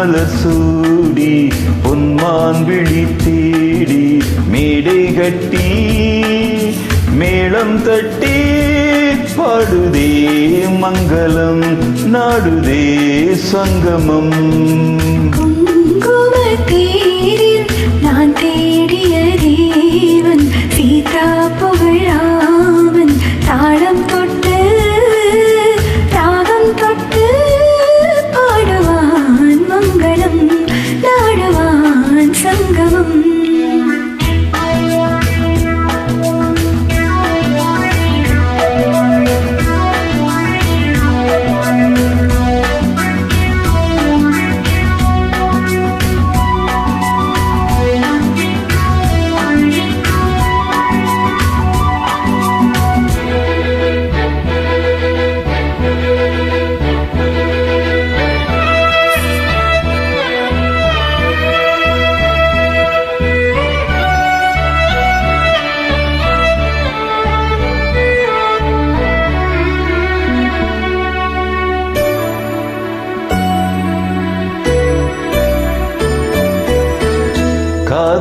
மலர் சூடி பொன்மான் விழி தேடி மேடை கட்டி மேளம் தட்டி பாடுதே மங்களம் நாடுதே சங்கமம்.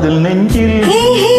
காதல் நெஞ்சில்.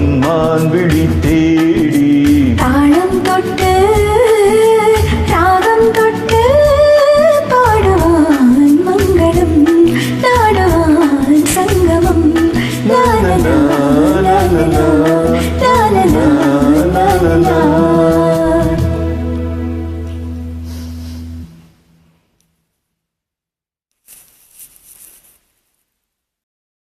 பொன்மான் விழித்தே